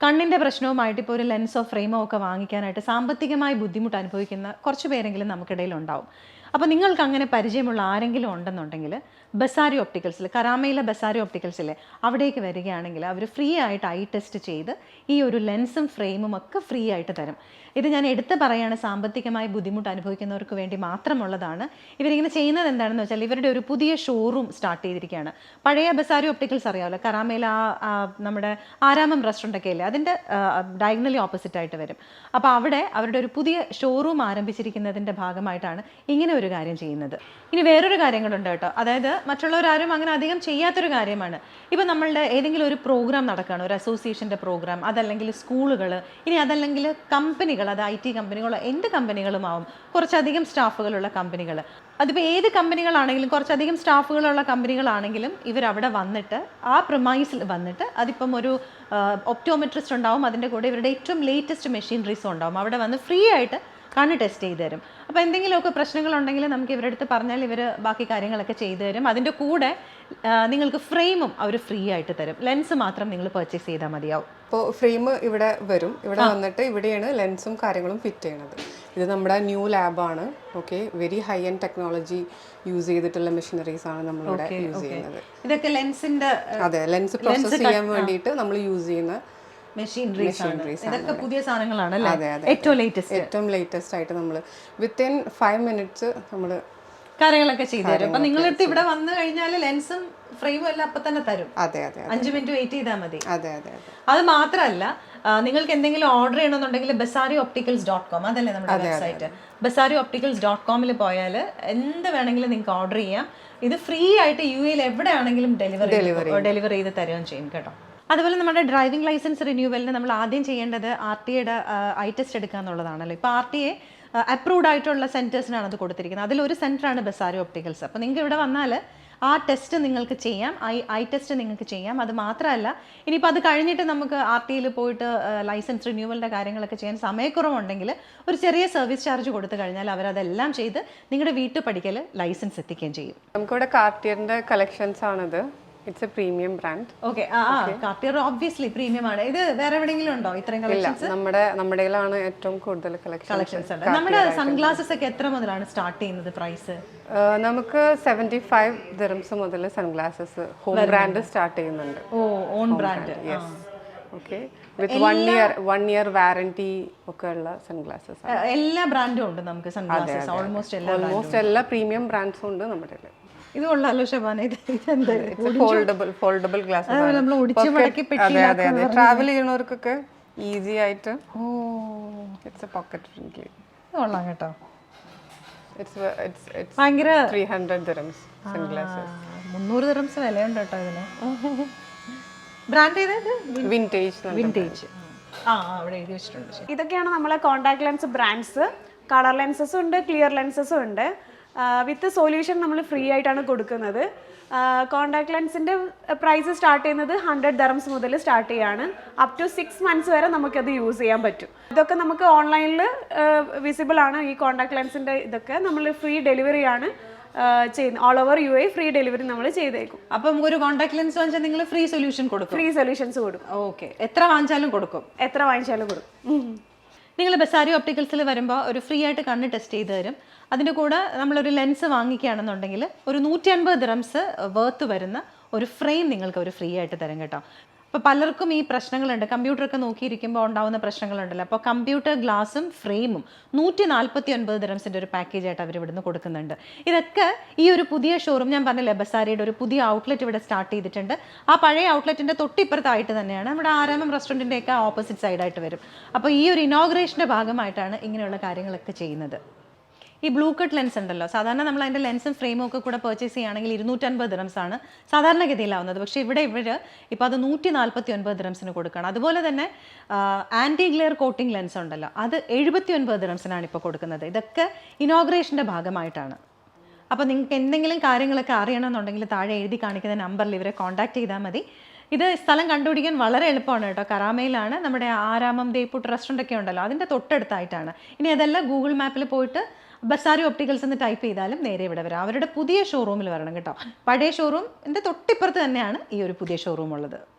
കണ്ണിന്റെ പ്രശ്നവുമായിട്ട് ഇപ്പോൾ ഒരു ലെൻസോ ഫ്രെയിമോ ഒക്കെ വാങ്ങിക്കാനായിട്ട് സാമ്പത്തികമായി ബുദ്ധിമുട്ട് അനുഭവിക്കുന്ന കുറച്ച് പേരെങ്കിലും നമുക്കിടയിൽ ഉണ്ടാവും അപ്പോൾ നിങ്ങൾക്ക് അങ്ങനെ പരിചയമുള്ള ആരെങ്കിലും ഉണ്ടെന്നുണ്ടെങ്കിൽ ബസാരി ഓപ്റ്റിക്കൽസിൽ കരാമയിലെ ബസാരി ഒപ്റ്റിക്കൽസിലെ അവിടേക്ക് വരികയാണെങ്കിൽ അവർ ഫ്രീ ആയിട്ട് ഐ ടെസ്റ്റ് ചെയ്ത് ഈ ഒരു ലെൻസും ഫ്രെയിമും ഒക്കെ ഫ്രീ ആയിട്ട് തരും. ഇത് ഞാൻ എടുത്ത് പറയാണ് സാമ്പത്തികമായി ബുദ്ധിമുട്ട് അനുഭവിക്കുന്നവർക്ക് വേണ്ടി മാത്രമുള്ളതാണ്. ഇവരിങ്ങനെ ചെയ്യുന്നത് എന്താണെന്ന് വെച്ചാൽ ഇവരുടെ ഒരു പുതിയ ഷോറൂം സ്റ്റാർട്ട് ചെയ്തിരിക്കുകയാണ്. പഴയ ബസാരി ഓപ്റ്റിക്കൽസ് അറിയാമല്ലോ കരാമയിൽ ആ നമ്മുടെ ആരാമം റെസ്റ്റോറന്റ് ഒക്കെ ഇല്ലേ അതിന്റെ ഡയഗ്നലി ഓപ്പോസിറ്റ് ആയിട്ട് വരും. അപ്പോൾ അവിടെ അവരുടെ ഒരു പുതിയ ഷോറൂം ആരംഭിച്ചിരിക്കുന്നതിന്റെ ഭാഗമായിട്ടാണ് ഇങ്ങനെ ഒരു കാര്യം ചെയ്യുന്നത്. ഇനി വേറൊരു കാര്യം കൂടെ കാര്യങ്ങളുണ്ട് കേട്ടോ. അതായത് മറ്റുള്ളവരാരും അങ്ങനെ അധികം ചെയ്യാത്തൊരു കാര്യമാണ്. ഇപ്പം നമ്മളുടെ ഏതെങ്കിലും ഒരു പ്രോഗ്രാം നടക്കുകയാണ് ഒരു അസോസിയേഷന്റെ പ്രോഗ്രാം അതല്ലെങ്കിൽ സ്കൂളുകൾ ഇനി അതല്ലെങ്കിൽ കമ്പനികൾ അത് ഐ ടി കമ്പനികളോ എന്ത് കമ്പനികളുമാവും കുറച്ചധികം സ്റ്റാഫുകളുള്ള കമ്പനികൾ അതിപ്പോൾ ഏത് കമ്പനികളാണെങ്കിലും കുറച്ചധികം സ്റ്റാഫുകളുള്ള കമ്പനികളാണെങ്കിലും ഇവരവിടെ വന്നിട്ട് ആ പ്രൊമൈസിൽ വന്നിട്ട് അതിപ്പം ഒരു ഒപ്റ്റോമെട്രിസ്റ്റ് ഉണ്ടാവും അതിന്റെ കൂടെ ഇവരുടെ ഏറ്റവും ലേറ്റസ്റ്റ് മെഷീനറീസും ഉണ്ടാവും. അവിടെ വന്ന് ഫ്രീ ആയിട്ട് കണ്ണ് ടെസ്റ്റ് ചെയ്ത് തരും. അപ്പോൾ എന്തെങ്കിലുമൊക്കെ പ്രശ്നങ്ങളുണ്ടെങ്കിൽ നമുക്ക് ഇവരുടെ അടുത്ത് പറഞ്ഞാൽ ഇവർ ബാക്കി കാര്യങ്ങളൊക്കെ ചെയ്തു തരും. അതിന്റെ കൂടെ നിങ്ങൾക്ക് ഫ്രെയിമും അവർ ഫ്രീ ആയിട്ട് തരും. ലെൻസ് മാത്രം നിങ്ങൾ പർച്ചേസ് ചെയ്താൽ മതിയാവും. അപ്പോൾ ഫ്രെയിം ഇവിടെ വരും. ഇവിടെ വന്നിട്ട് ഇവിടെയാണ് ലെൻസും കാര്യങ്ങളും ഫിറ്റ് ചെയ്യണത്. ഇത് നമ്മുടെ new ലാബാണ് okay very high end technology use ചെയ്തിട്ടുള്ള മെഷീനറീസ് ആണ് നമ്മളിവിടെ യൂസ് ചെയ്യുന്നത്. ഇതൊക്കെ ലെൻസിന്റെ അതെ ലെൻസ് പ്രോസസ് ചെയ്യാൻ വേണ്ടിയിട്ട് നമ്മൾ യൂസ് ചെയ്യുന്ന മെഷീനറീസ് ഇതൊക്കെ പുതിയ സാധനങ്ങളാണ് അല്ലേ? ഏറ്റവും ലേറ്റസ്റ്റ് ഏറ്റവും ലേറ്റസ്റ്റ് ആയിട്ട് നമ്മൾ വിത്തിൻ ഫൈവ് മിനിറ്റ്സ് നമ്മൾ കാര്യങ്ങളൊക്കെ ചെയ്തു തരും. അപ്പം നിങ്ങളടുത്ത് ഇവിടെ വന്നു കഴിഞ്ഞാൽ ലെൻസും ഫ്രെയിമും എല്ലാം അപ്പൊ തന്നെ തരും. അതെ അതെ അഞ്ച് മിനിറ്റ് വെയിറ്റ് ചെയ്താൽ മതി. അതെ അതെ അതെ. മാത്രമല്ല നിങ്ങൾക്ക് എന്തെങ്കിലും ഓർഡർ ചെയ്യണമെന്നുണ്ടെങ്കിൽ ബസാരി ഒപ്റ്റിക്കൽസ് ഡോട്ട് കോം അതല്ലേ നമ്മുടെ വെബ്സൈറ്റ് ബസാരി ഒപ്റ്റിക്കൽസ് ഡോട്ട് കോമിൽ പോയാൽ എന്ത് വേണമെങ്കിലും നിങ്ങൾക്ക് ഓർഡർ ചെയ്യാം. ഇത് ഫ്രീ ആയിട്ട് യു എയിൽ എവിടെയാണെങ്കിലും ഡെലിവറി ഡെലിവറി ചെയ്ത് തരുകയും ചെയ്യും കേട്ടോ. അതുപോലെ നമ്മുടെ ഡ്രൈവിംഗ് ലൈസൻസ് റിന്യൂവലിന് നമ്മൾ ആദ്യം ചെയ്യേണ്ടത് ആർ ടി ഐയുടെ ഐ ടെസ്റ്റ് എടുക്കുക എന്നുള്ളതാണല്ലോ. ഇപ്പോൾ ആർ ടി എ അപ്രൂവ്ഡ് ആയിട്ടുള്ള സെന്റേഴ്സിനാണ് അത് കൊടുത്തിരിക്കുന്നത്. അതിലൊരു സെന്ററാണ് ബസാരോ ഒപ്റ്റിക്കൽസ് അപ്പോൾ നിങ്ങൾക്ക് ഇവിടെ വന്നാൽ ആ ടെസ്റ്റ് നിങ്ങൾക്ക് ചെയ്യാം. ഐ ഐ ടെസ്റ്റ് നിങ്ങൾക്ക് ചെയ്യാം. അത് മാത്രമല്ല ഇനിയിപ്പോൾ അത് കഴിഞ്ഞിട്ട് നമുക്ക് ആർ ടി ഐയിൽ പോയിട്ട് ലൈസൻസ് റിന്യൂവലിന്റെ കാര്യങ്ങളൊക്കെ ചെയ്യാൻ സമയക്കുറവുണ്ടെങ്കിൽ ഒരു ചെറിയ സർവീസ് ചാർജ് കൊടുത്തു കഴിഞ്ഞാൽ അവരതെല്ലാം ചെയ്ത് നിങ്ങളുടെ വീട്ടു പഠിക്കൽ ലൈസൻസ് എത്തിക്കുകയും ചെയ്യും. നമുക്കിവിടെ കാർട്ടിയറിന്റെ കളക്ഷൻസ് ആണിത്. It's a premium brand okay ആ കാർട്ടിയർ ഓബ്വിയസ്ലി പ്രീമിയം ആണ്. ഇത് വേറെ എവിടെയെങ്കിലും ഉണ്ടോ ഇത്രയും കളക്ഷൻസ് നമ്മുടെ നമ്മുടെയിലാണ് ഏറ്റവും കൂടുതൽ കളക്ഷൻ കളക്ഷൻസ് ഉണ്ട്. നമ്മുടെ സൺഗ്ലാസസ് ഒക്കെ എത്ര മുതലാണ് സ്റ്റാർട്ട് ചെയ്യുന്നത് പ്രൈസ് നമുക്ക് സെവന്റി ഫൈവ് ദിറംസ് മുതൽ സൺഗ്ലാസസ് ഹോം ബ്രാൻഡ് സ്റ്റാർട്ട് ചെയ്യുന്നുണ്ട്. ഓ own brand yes okay with one year one year warranty ഒക്കെ ഉള്ള സൺഗ്ലാസസ് എല്ലാ ബ്രാൻഡും ഉണ്ട് നമുക്ക് സൺഗ്ലാസസ് ഓൾമോസ്റ്റ് എല്ലാ ഓൾമോസ്റ്റ് എല്ലാ പ്രീമിയം ബ്രാൻഡ്സും ഉണ്ട് നമ്മുടെ ഇത് കൊള്ളാലോ ഷബാന. ഇത് ഫോൾഡബിൾ ഫോൾഡബിൾ നമ്മൾ ഒടിച്ച് മടക്കി ട്രാവൽ ചെയ്യണവർക്കൊക്കെ ഈസി ആയിട്ട് oh. It's a pocket friendly ഇത് കൊള്ളാം കേട്ടോ. ഇറ്റ്സ് ഇറ്റ്സ് ഇറ്റ്സ് ഭയങ്കര ത്രീ ഹൺഡ്രഡ് ദിറംസ് സൺഗ്ലാസസ് മുന്നൂറ് ദിറംസ് വിലയുണ്ട് കേട്ടോ ഇതിന്. ബ്രാൻഡ് ചെയ്തത് വിന്റേജ് വിന്റേജ് ആ ആ, അവിടെ എഴുതി വെച്ചിട്ടുണ്ട്. ഇതൊക്കെയാണ് നമ്മളെ കോണ്ടാക്ട് ലെൻസ് ബ്രാൻഡ്സ് കളർ ലെൻസസും ഉണ്ട് ക്ലിയർ ലെൻസസും ഉണ്ട്. വിത്ത് സൊല്യൂഷൻ നമ്മൾ ഫ്രീ ആയിട്ടാണ് കൊടുക്കുന്നത്. കോണ്ടാക്ട് ലെൻസിന്റെ പ്രൈസ് സ്റ്റാർട്ട് ചെയ്യുന്നത് ഹൺഡ്രഡ് ദറംസ് മുതൽ സ്റ്റാർട്ട് ചെയ്യാണ്. അപ് ടു സിക്സ് മന്ത്സ് വരെ നമുക്കത് യൂസ് ചെയ്യാൻ പറ്റും. ഇതൊക്കെ നമുക്ക് ഓൺലൈനിൽ വിസിബിൾ ആണ് ഈ കോണ്ടാക്ട് ലെൻസിന്റെ ഇതൊക്കെ. നമ്മൾ ഫ്രീ ഡെലിവറി ആണ് ചെയ്യുന്നത്. All over U A free delivery നമ്മൾ ചെയ്തേക്കും. അപ്പം ഒരു കോൺടാക്ട് ലെൻസ് വാങ്ങിച്ചാൽ നിങ്ങൾ ഫ്രീ സൊല്യൂഷൻ കൊടുക്കും. ഫ്രീ സൊല്യൂഷൻസ് കൊടുക്കും. ഓക്കെ എത്ര വാങ്ങിച്ചാലും കൊടുക്കും. എത്ര വാങ്ങിച്ചാലും കൊടുക്കും. നിങ്ങൾ ബസാരി ഓപ്റ്റിക്കൽസിൽ വരുമ്പോൾ ഒരു ഫ്രീ ആയിട്ട് കണ്ണ് ടെസ്റ്റ് ചെയ്ത് തരും. അതിന്റെ കൂടെ നമ്മളൊരു ലെൻസ് വാങ്ങിക്കുകയാണെന്നുണ്ടെങ്കിൽ ഒരു നൂറ്റി അൻപത് ദ്രംസ് വേർത്ത് വരുന്ന ഒരു ഫ്രെയിം നിങ്ങൾക്ക് ഒരു ഫ്രീ ആയിട്ട് തരും കേട്ടോ. അപ്പോൾ പലർക്കും ഈ പ്രശ്നങ്ങളുണ്ട്. കമ്പ്യൂട്ടറൊക്കെ നോക്കിയിരിക്കുമ്പോൾ ഉണ്ടാകുന്ന പ്രശ്നങ്ങളുണ്ടല്ലോ. അപ്പോൾ കമ്പ്യൂട്ടർ ഗ്ലാസും ഫ്രെയിമും നൂറ്റി നാൽപ്പത്തി ഒൻപത് ദിറംസിന്റെ ഒരു പാക്കേജ് ആയിട്ട് അവർ ഇവിടുന്ന് കൊടുക്കുന്നുണ്ട്. ഇതൊക്കെ ഈ ഒരു പുതിയ ഷോറൂം ഞാൻ പറഞ്ഞില്ലേ ബസാരിയുടെ ഒരു പുതിയ ഔട്ട്ലെറ്റ് ഇവിടെ സ്റ്റാർട്ട് ചെയ്തിട്ടുണ്ട്. ആ പഴയ ഔട്ട്ലെറ്റിന്റെ തൊട്ടിപ്പുറത്തായിട്ട് തന്നെയാണ് നമ്മുടെ ആരാമം റെസ്റ്റോറന്റിന്റെയൊക്കെ ഓപ്പോസിറ്റ് സൈഡായിട്ട് വരും. അപ്പോൾ ഈ ഒരു ഇനോഗ്രേഷന്റെ ഭാഗമായിട്ടാണ് ഇങ്ങനെയുള്ള കാര്യങ്ങളൊക്കെ ചെയ്യുന്നത്. ഈ ബ്ലൂ കട്ട് ലെൻസ് ഉണ്ടല്ലോ. സാധാരണ നമ്മൾ അതിന്റെ ലെൻസും ഫ്രെയിമും ഒക്കെ കൂടെ പർച്ചേസ് ചെയ്യുകയാണെങ്കിൽ ഇരുന്നൂറ്റൻപത് ദിറംസ് ആണ്. സാധാരണഗതിയിലാവുന്നത് പക്ഷേ ഇവിടെ ഇവർ ഇപ്പോൾ അത് നൂറ്റി നാൽപ്പത്തി ഒൻപത് ദിറംസിന് കൊടുക്കണം അതുപോലെ തന്നെ ആന്റി ഗ്ലെയർ കോട്ടിംഗ് ലെൻസ് ഉണ്ടല്ലോ. അത് എഴുപത്തി ഒൻപത് ദിറംസിനാണ് ഇപ്പോൾ കൊടുക്കുന്നത്. ഇതൊക്കെ ഇനോഗ്രേഷന്റെ ഭാഗമായിട്ടാണ്. അപ്പോൾ നിങ്ങൾക്ക് എന്തെങ്കിലും കാര്യങ്ങളൊക്കെ അറിയണമെന്നുണ്ടെങ്കിൽ താഴെ എഴുതി കാണിക്കുന്ന നമ്പറിൽ ഇവരെ കോൺടാക്ട് ചെയ്താൽ മതി. ഇത് സ്ഥലം കണ്ടുപിടിക്കാൻ വളരെ എളുപ്പമാണ് കേട്ടോ. കറാമയിലാണ് നമ്മുടെ ആരാമം ദേപ്പുട്ട് റെസ്റ്റോറന്റ് ഒക്കെ ഉണ്ടല്ലോ. അതിന്റെ തൊട്ടടുത്തായിട്ടാണ്. ഇനി അതല്ല ഗൂഗിൾ മാപ്പിൽ പോയിട്ട് ബസാരി ഒപ്റ്റിക്കൽസ് എന്ന് ടൈപ്പ് ചെയ്താലും നേരെ ഇവിടെ വരാം. അവരുടെ പുതിയ ഷോറൂമിൽ വരണം കേട്ടോ. പഴയ ഷോറൂം എന്റെ തൊട്ടിപ്പുറത്ത് തന്നെയാണ് ഈ ഒരു പുതിയ ഷോറൂം ഉള്ളത്.